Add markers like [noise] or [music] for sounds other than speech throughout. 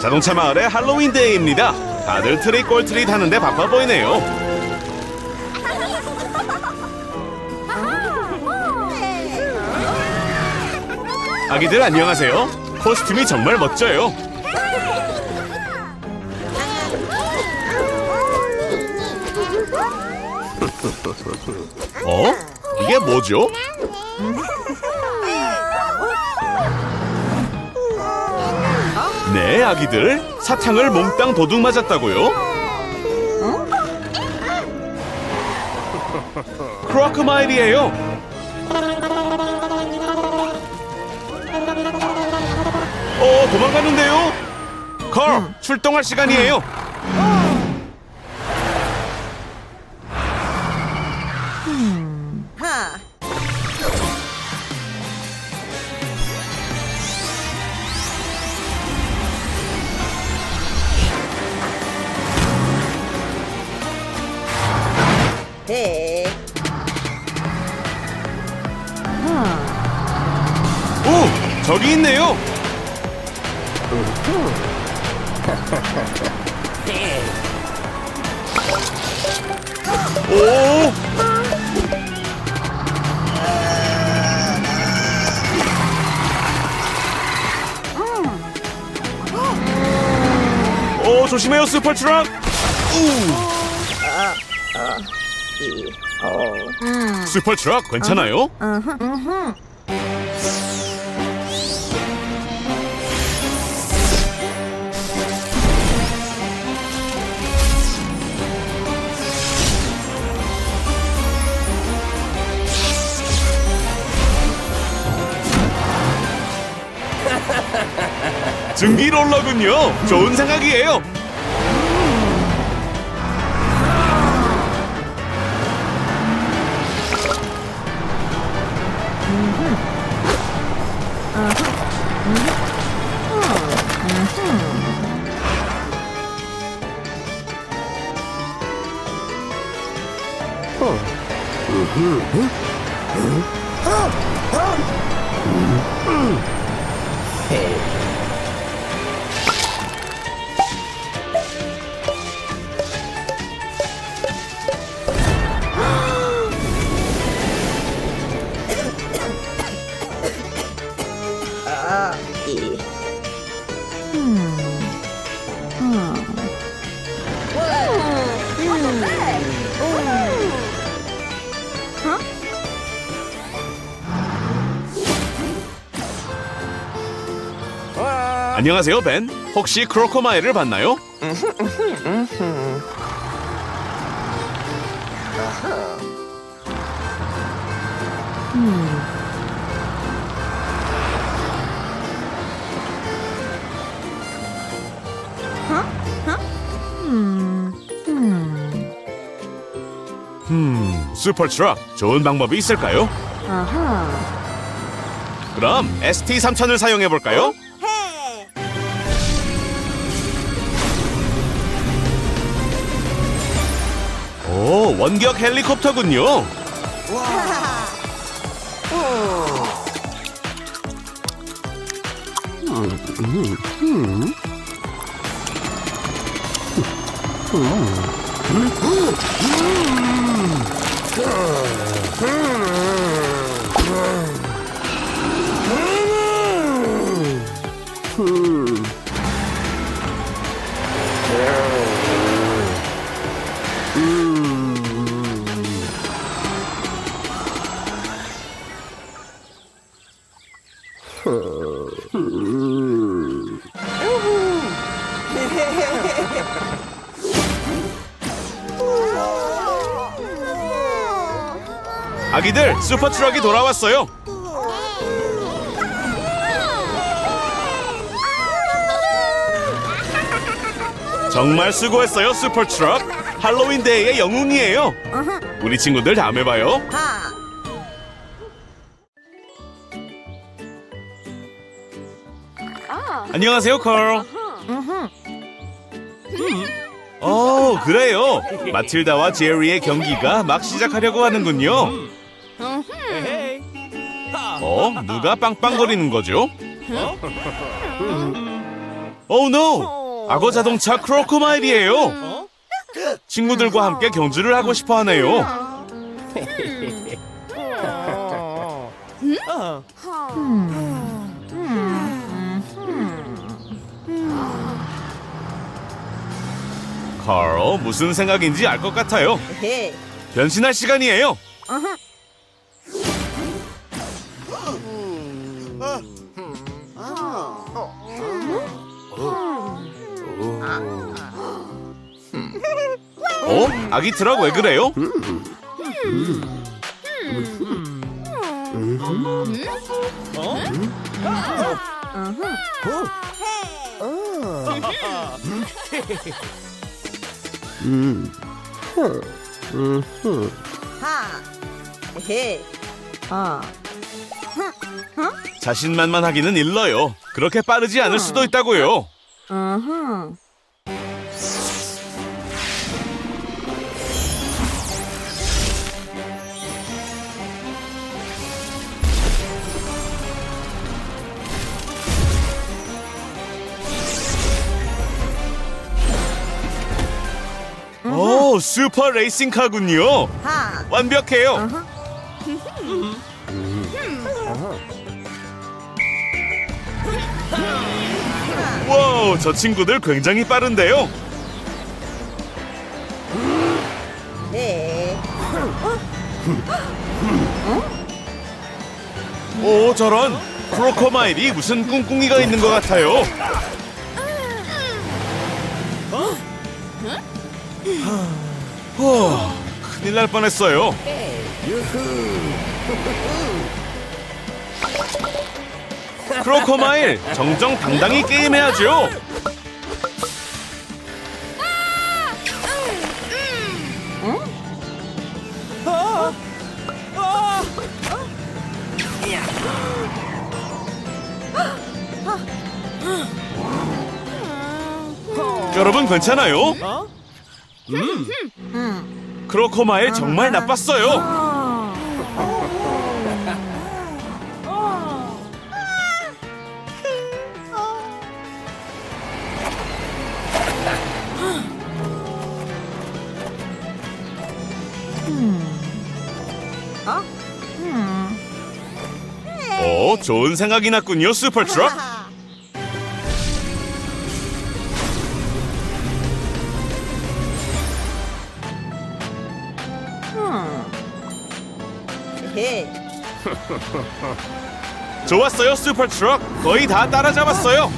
자동차 마을의 할로윈 데이입니다. 다들 트리 꼴트리 타는데 바빠 보이네요. 아기들 안녕하세요. 코스튬이 정말 멋져요. [laughs] 어? 이게 뭐죠? [laughs] 네, 아기들. 사탕을 몽땅 도둑 맞았다고요? [laughs] 크로커마일이에요. 어, 도망갔는데요? 컬, 출동할 시간이에요. 저기 있네요. 오, 오, 조심해요, 슈퍼 트럭. 슈퍼 트럭 괜찮아요? 증기 롤러군요. 좋은 생각이에요. 안녕하세요, 벤. 혹시 크로커마일을 봤나요? 음, 슈퍼트럭 좋은 방법이 있을까요? 그럼 ST3000을 사용해 볼까요? 원격 헬리콥터군요. 아기들, 슈퍼 트럭이 돌아왔어요. 정말 수고했어요, 슈퍼 트럭. 할로윈 데이의 영웅이에요. 우리 친구들 다음에 봐요. 하. 안녕하세요, 컬. 어, 그래요. 마틸다와 제리의 경기가 막 시작하려고 하는군요. 어, 누가 빵빵거리는 거죠? 오 노! 악어 자동차 크로코마일이에요. 친구들과 함께 경주를 하고 싶어 하네요. 카로 무슨 생각인지 알 것 같아요. 변신할 시간이에요. 어? 아기 트럭 왜 그래요? 자신만만하기는 일러요. 그렇게 빠르지 않을 수도 있다고요. 어허. 오, 슈퍼 레이싱카군요. 하. 완벽해요. 와우, 저 친구들 굉장히 빠른데요. 네. 오, 저런 크로커마일이 무슨 꿍꿍이가 있는 것 같아요. 후, 큰일 날 뻔했어요. 크로커마일 정정당당히 게임해야죠. 여러분 괜찮아요? 음. 크로커마일 정말 나빴어요. 오, 좋은 생각이 났군요, 슈퍼트럭. [laughs] 좋았어요, 슈퍼 트럭. 거의 다 따라잡았어요.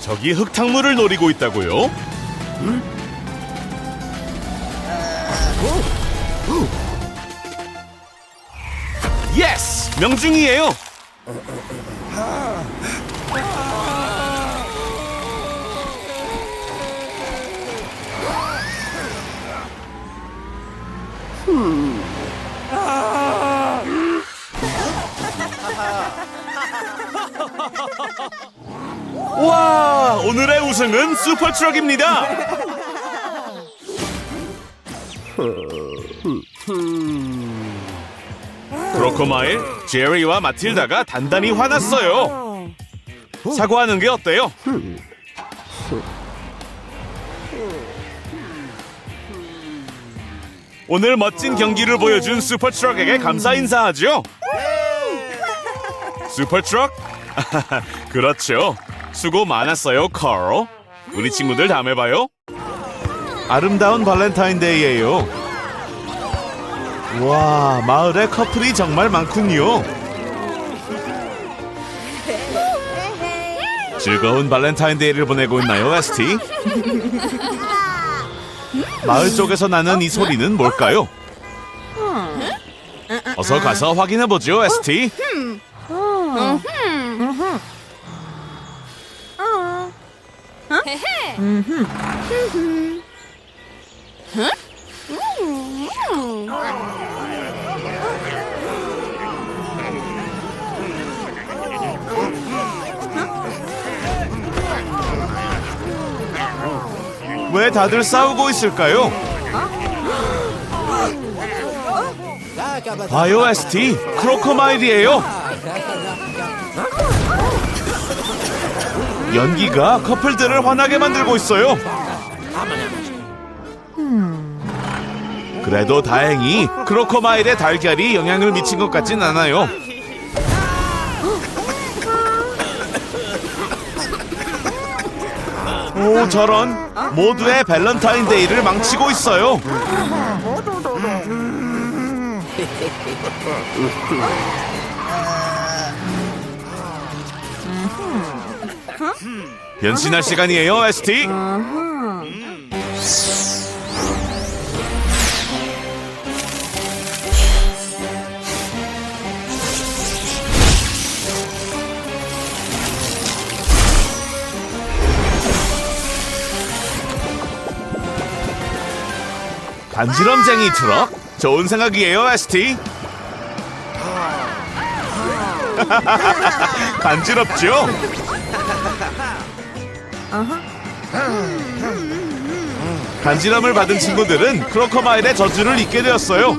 저기 흙탕물을 노리고 있다고요? 예스! 명중이에요. 와, 오늘의 우승은 슈퍼트럭입니다. 브로코마일, 제리와 마틸다가 단단히 화났어요. 사과하는 게 어때요? 오늘 멋진 경기를 보여준 슈퍼트럭에게 감사 인사하죠. 슈퍼트럭? [laughs] 그렇죠. 수고 많았어요, 커. 우리 친구들 다음에 봐요. 아름다운 발렌타인데이예요. 와, 마을에 커플이 정말 많군요. 즐거운 발렌타인데이를 보내고 있나요, 에스티? 마을 쪽에서 나는 이 소리는 뭘까요? 어서 가서 확인해 보죠, 에스티. 왜 다들 싸우고 있을까요? 바이오 ST 크로커마일이에요. 연기가 커플들을 화나게 만들고 있어요. 그래도 다행히 크로커마일의 달걀이 영향을 미친 것 같진 않아요. 오 저런 모두의 밸런타인데이를 망치고 있어요. 변신할 시간이에요, ST. 간지럼쟁이 트럭 좋은 생각이에요 ST [laughs] 간지럽죠? 간지럼을 받은 친구들은 크로커마일의 저주를 잊게 되었어요.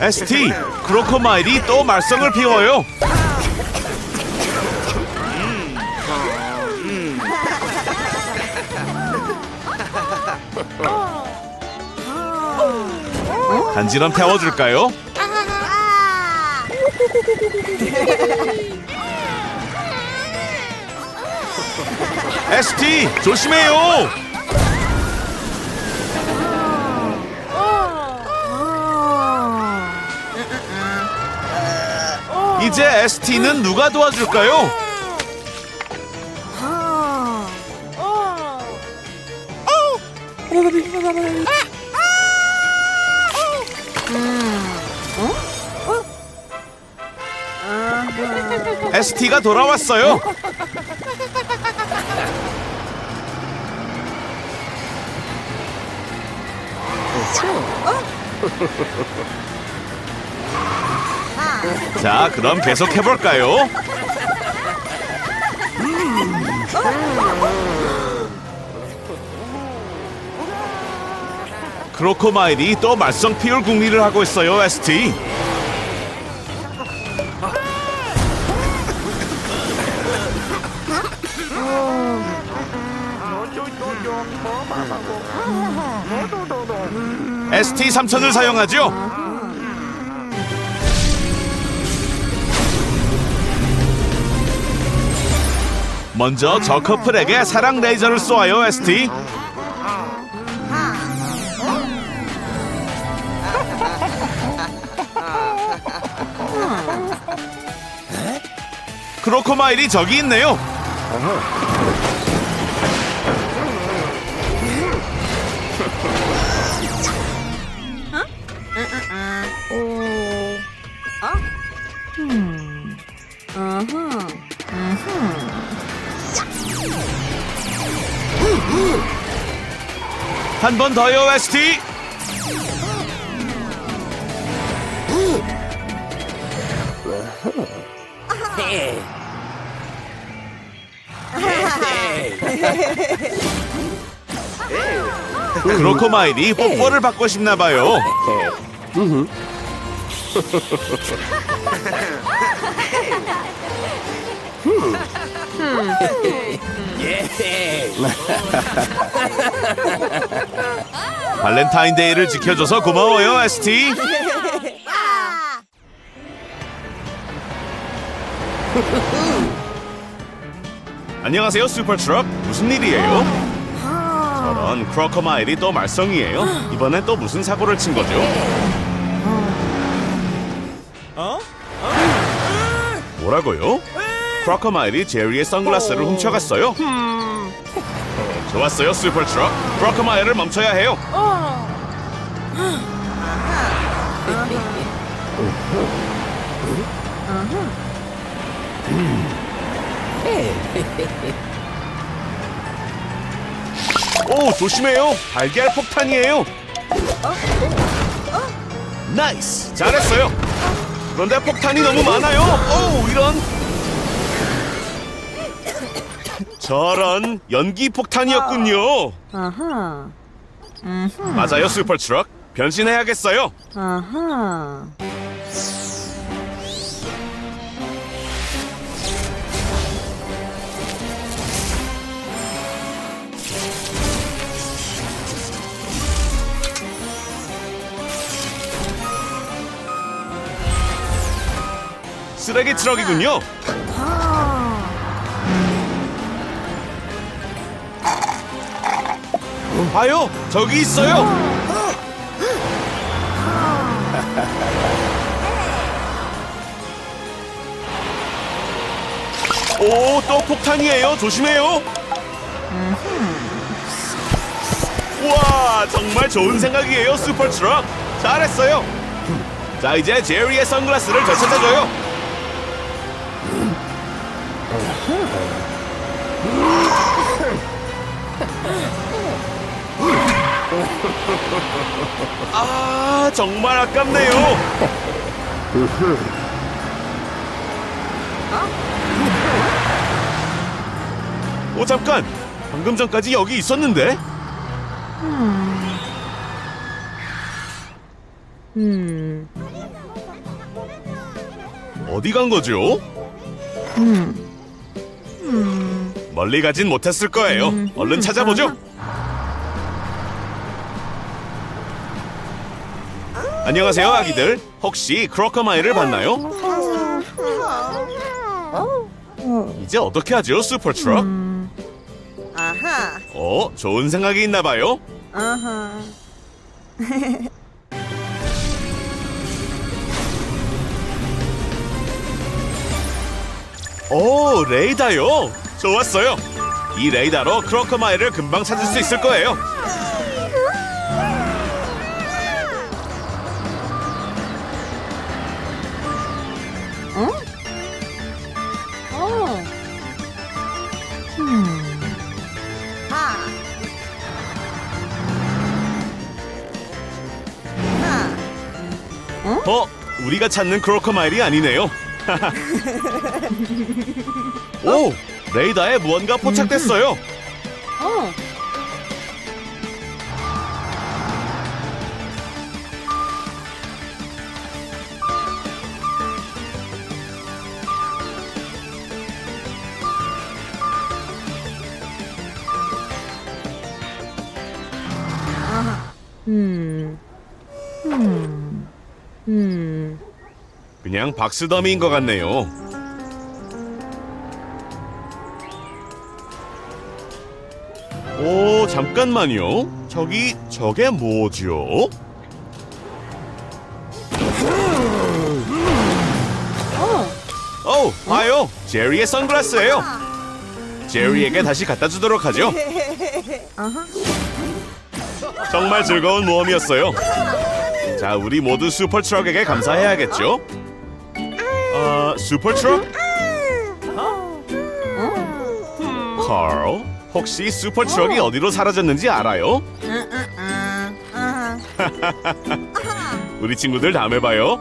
ST 크로커마일이 또 말썽을 피워요 간지럼 태워줄까요? ST 조심해요. 이제 ST는 누가 도와줄까요? ST가 돌아왔어요. 자, 그럼 계속 해볼까요? 크로코마일이 또 말썽 피울 궁리를 하고 있어요, ST. ST 3000을 사용하죠. 먼저 저 커플에게 사랑 레이저를 쏘아요, ST. 크로코마일이 저기 있네요. 한 번 더요, ST. 크로코마일이 뽀뽀를 받고 싶나 봐요. 발렌타인데이를 지켜줘서 고마워요, ST. [laughs] 안녕하세요, 슈퍼트럭. 무슨 일이에요? 저런 크로커마일이 또 말썽이에요. 이번엔 또 무슨 사고를 친 거죠? 뭐라고요? 크로커마일이 제리의 선글라스를 훔쳐갔어요. 좋았어요, 슈퍼트럭. 크로커마일을 멈춰야 해요. 오, 조심해요. 달걀 폭탄이에요. 나이스. 잘했어요. 그런데 폭탄이 너무 많아요. 오, 이런. 저런 연기 폭탄이었군요. 아하. 음. 맞아요, 슈퍼트럭. 변신해야겠어요. 아하. 쓰레기 트럭이군요. 봐요, 저기 있어요. 오, 또 폭탄이에요. 조심해요. 우와, 정말 좋은 생각이에요, 슈퍼 트럭. 잘했어요. 자, 이제 제리의 선글라스를 되찾아줘요. 아, 정말 아깝네요. 오, 잠깐. 방금 전까지 여기 있었는데. 음. 어디 간 거죠? 멀리 가진 못했을 거예요. 얼른 찾아보죠. 안녕하세요, 아기들. 혹시 크로커마일을 봤나요? 이제 어떻게 하죠, 슈퍼트럭? 아하. 어, 좋은 생각이 있나 봐요. 아하. [laughs] 오, 레이다요. 좋았어요. 이 레이다로 크로커마일을 금방 찾을 수 있을 거예요. 우리가 찾는 크로커마일이 아니네요. [laughs] 오, 레이다에 무언가 포착됐어요. 어. 그냥 박스더미인 것 같네요. 오, 잠깐만요. 저기 저게 뭐죠? 어. 오, 봐요. 제리의 선글라스예요. 제리에게 다시 갖다 주도록 하죠. 정말 즐거운 모험이었어요. 자, 우리 모두 슈퍼 트럭에게 감사해야겠죠? 아, 슈퍼트럭? 칼, 혹시 슈퍼트럭이 어디로 사라졌는지 알아요? [laughs] 우리 친구들 다음에 봐요.